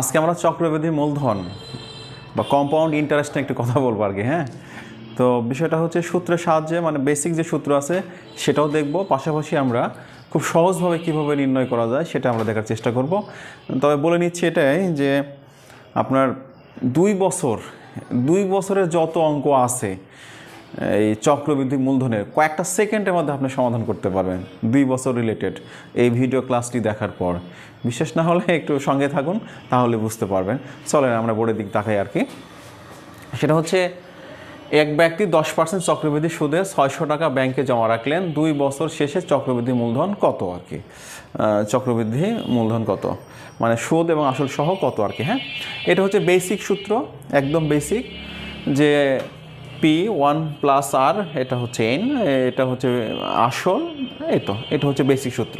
আজকে আমরা চক্রবৃদ্ধি মূলধন বা কম্পাউন্ড ইন্টারেস্ট নিয়ে একটু কথা বলব আর কি হ্যাঁ? তো বিষয়টা হচ্ছে সূত্রের সাহায্যে মানে বেসিক যে সূত্র আছে, সেটাও দেখব। পাশাপাশি আমরা খুব সহজভাবে কীভাবে নির্ণয় করা যায়, সেটা আমরা দেখার চেষ্টা করব। তবে বলে নিচ্ছি এটাই যে, আপনার দুই বছর, দুই বছরের যত অঙ্ক আছে এই চক্রবৃদ্ধি মূলধনের কয়েকটা সেকেন্ডের মধ্যে আপনি সমাধান করতে পারবেন, দুই বছর রিলেটেড এই ভিডিও ক্লাসটি দেখার পর। বিশেষ না হলে একটু সঙ্গে থাকুন, তাহলে বুঝতে পারবেন। চলেন আমরা বোর্ডের দিক তাকাই আর কি। সেটা হচ্ছে, এক ব্যক্তি দশ পার্সেন্ট চক্রবৃদ্ধি সুদে ছয়শো টাকা ব্যাংকে জমা রাখলেন, দুই বছর শেষে চক্রবৃদ্ধি মূলধন কত আর কি? চক্রবৃদ্ধি মূলধন কত? মানে সুদ এবং আসল সহ কত আর কি হ্যাঁ? এটা হচ্ছে বেসিক সূত্র, একদম বেসিক যে পি ওয়ান প্লাস আর এটা হচ্ছে এন এটা হচ্ছে আসল, এই তো, এটা হচ্ছে বেসিক সূত্র।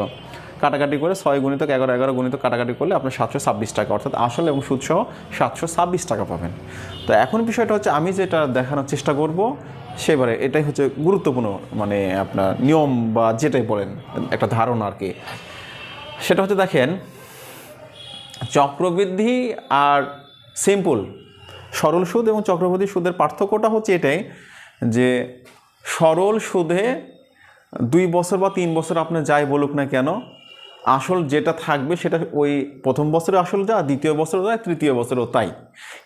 কাটাকাটি করে ছয় গুণিতক এগারো এগারো গুণিতক কাটাকাটি করলে আপনার সাতশো ছাব্বিশ টাকা, অর্থাৎ আসল এবং সুদ সহ সাতশো ছাব্বিশ টাকা পাবেন। তো এখন বিষয়টা হচ্ছে আমি যেটা দেখানোর চেষ্টা করব, সেবারে এটাই হচ্ছে গুরুত্বপূর্ণ মানে আপনার নিয়ম বা যেটাই বলেন, একটা ধারণা আর কি। সেটা হচ্ছে দেখেন, চক্রবৃদ্ধি আর সিম্পল সরল সুদ এবং চক্রবৃদ্ধি সুদের পার্থক্যটা হচ্ছে এটাই যে সরল সুদে দুই বছর বা তিন বছর আপনি যাই বলুক না কেন, আসল যেটা থাকবে সেটা ওই প্রথম বছরে আসল যা, দ্বিতীয় বছরে যায় তৃতীয় বছরও তাই।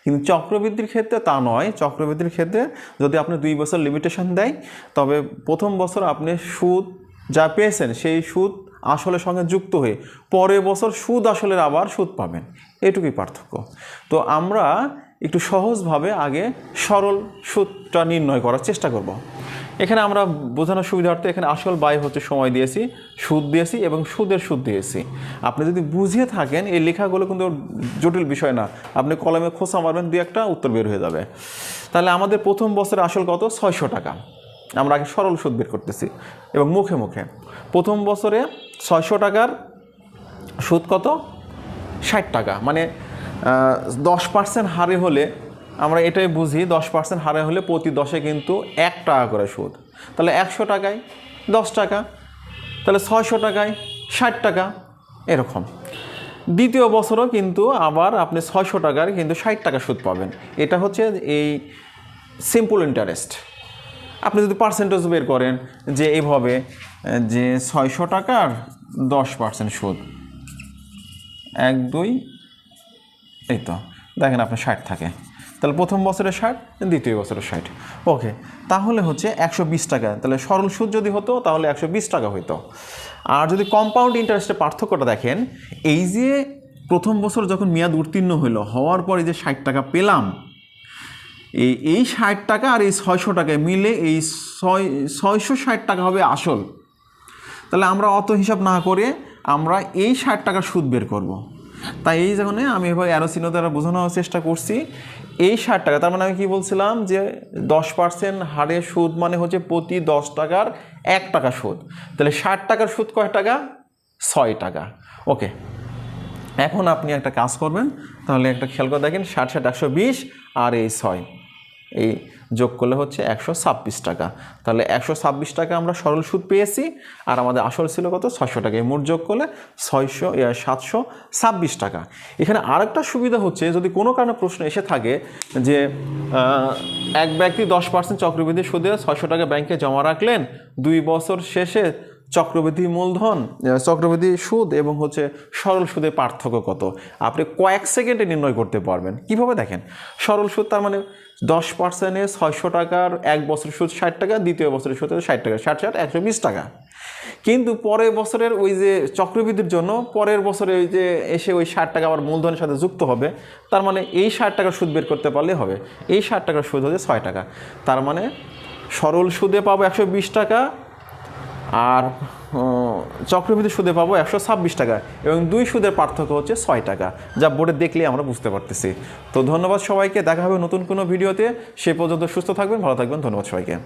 কিন্তু চক্রবৃদ্ধির ক্ষেত্রে তা নয়। চক্রবৃদ্ধির ক্ষেত্রে যদি আপনি দুই বছর লিমিটেশন দেয়, তবে প্রথম বছর আপনি সুদ যা পেয়েছেন সেই সুদ আসলের সঙ্গে যুক্ত হয়ে পরের বছর সুদ আসলের আবার সুদ পাবেন। এটুকুই পার্থক্য। তো আমরা একটু সহজভাবে আগে সরল সুদটা নির্ণয় করার চেষ্টা করব। এখানে আমরা বোঝানোর সুবিধার্থে এখানে আসল ব্যয় হচ্ছে সময় দিয়েছি, সুদ দিয়েছি এবং সুদের সুদ দিয়েছি। আপনি যদি বুঝিয়ে থাকেন, এই লেখাগুলো কিন্তু জটিল বিষয় না। আপনি কলমে খোসা মারবেন, দুই একটা উত্তর বের হয়ে যাবে। তাহলে আমাদের প্রথম বছরে আসল কত? ছয়শো টাকা। আমরা আগে সরল সুদ বের করতেছি এবং মুখে মুখে। প্রথম বছরে ছয়শো টাকার সুদ কত? ষাট টাকা। মানে দশ পার্সেন্ট হারে হলে আমরা এটাই বুঝি, দশ পার্সেন্ট হারে হলে প্রতি দশে কিন্তু এক টাকা করে সুদ। তাহলে একশো টাকায় দশ টাকা, তাহলে ছয়শো টাকায় ষাট টাকা, এরকম। দ্বিতীয় বছরও কিন্তু আবার আপনি ছয়শো টাকার কিন্তু ষাট টাকা সুদ পাবেন। এটা হচ্ছে এই সিম্পল ইন্টারেস্ট আপনি যদি পার্সেন্টেজ বের করেন যে এইভাবে যে ছয়শো টাকার দশ পার্সেন্ট সুদ, এক, দুই এই তো, দেখেন আপনার ষাট থাকে। তাহলে প্রথম বছরে ষাট, দ্বিতীয় বছরে ষাট। ওকে, তাহলে হচ্ছে একশো বিশ টাকা। তাহলে সরল সুদ যদি হতো, তাহলে একশো বিশ টাকা হইতো। আর যদি কম্পাউন্ড ইন্টারেস্টের পার্থক্যটা দেখেন, এই যে প্রথম বছর যখন মেয়াদ উত্তীর্ণ হলো হওয়ার পরে যে ষাট টাকা পেলাম, এই এই ষাট টাকা আর এই ছয়শো টাকায় মিলে এই ছয়, ছয়শো ষাট টাকা হবে আসল। তাহলে আমরা অত হিসাব না করে আমরা এই ষাট টাকার সুদ বের করব। তাই এই যখন আমি এবার অ্যারোসিনো দ্বারা বোঝানোর চেষ্টা করছি। এই ষাট টাকা, তার মানে আমি কি বলছিলাম যে দশ পার্সেন্ট হারে সুদ মানে হচ্ছে প্রতি দশ টাকার এক টাকা সুদ। তাহলে ষাট টাকার সুদ কয় টাকা? ছয় টাকা। ওকে এখন আপনি একটা কাজ করবেন, তাহলে একটা খেয়াল করে দেখেন ষাট ষাট একশো বিশ আর এই ছয়। এই যোগ করলে হচ্ছে একশো ছাব্বিশ টাকা। তাহলে একশো ছাব্বিশ টাকা আমরা সরল সুদ পেয়েছি, আর আমাদের আসল ছিল কত? ছয়শো টাকা। মোট যোগ করলে ছয়শো সাতশো ছাব্বিশ টাকা। এখানে আরেকটা সুবিধা হচ্ছে, যদি কোনো কারণে প্রশ্ন এসে থাকে যে এক ব্যক্তি দশ পার্সেন্ট চক্রবৃদ্ধি সুদে ছয়শো টাকা ব্যাংকে জমা রাখলেন, দুই বছর শেষে চক্রবৃদ্ধি মূলধন চক্রবৃদ্ধি সুদ এবং হচ্ছে সরল সুদের পার্থক্য কত? আপনি কয়েক সেকেন্ডে নির্ণয় করতে পারবেন। কীভাবে দেখেন? সরল সুদ তার মানে দশ পার্সেন্টে ছয়শো টাকার এক বছরের সুদ ষাট টাকা, দ্বিতীয় বছরের সুদ ষাট টাকা, ষাট ষাট, একশো বিশ টাকা। কিন্তু পরের বছরের ওই যে চক্রবৃদ্ধির জন্য পরের বছরে ওই যে এসে ওই ষাট টাকা আবার মূলধনের সাথে যুক্ত হবে, তার মানে এই ষাট টাকার সুদ বের করতে পারলে হবে। এই ষাট টাকার সুদ হচ্ছে ছয় টাকা। তার মানে সরল সুদে পাবো একশো বিশ টাকা আর চক্রবৃদ্ধি সুদে পাবো একশো ছাব্বিশ টাকা এবং দুই সুদের পার্থক্য হচ্ছে ছয় টাকা, যা বোর্ডে দেখলে আমরা বুঝতে পারতেছি। তো ধন্যবাদ সবাইকে, দেখা হবে নতুন কোনো ভিডিওতে, সে পর্যন্ত সুস্থ থাকবেন, ভালো থাকবেন, ধন্যবাদ সবাইকে।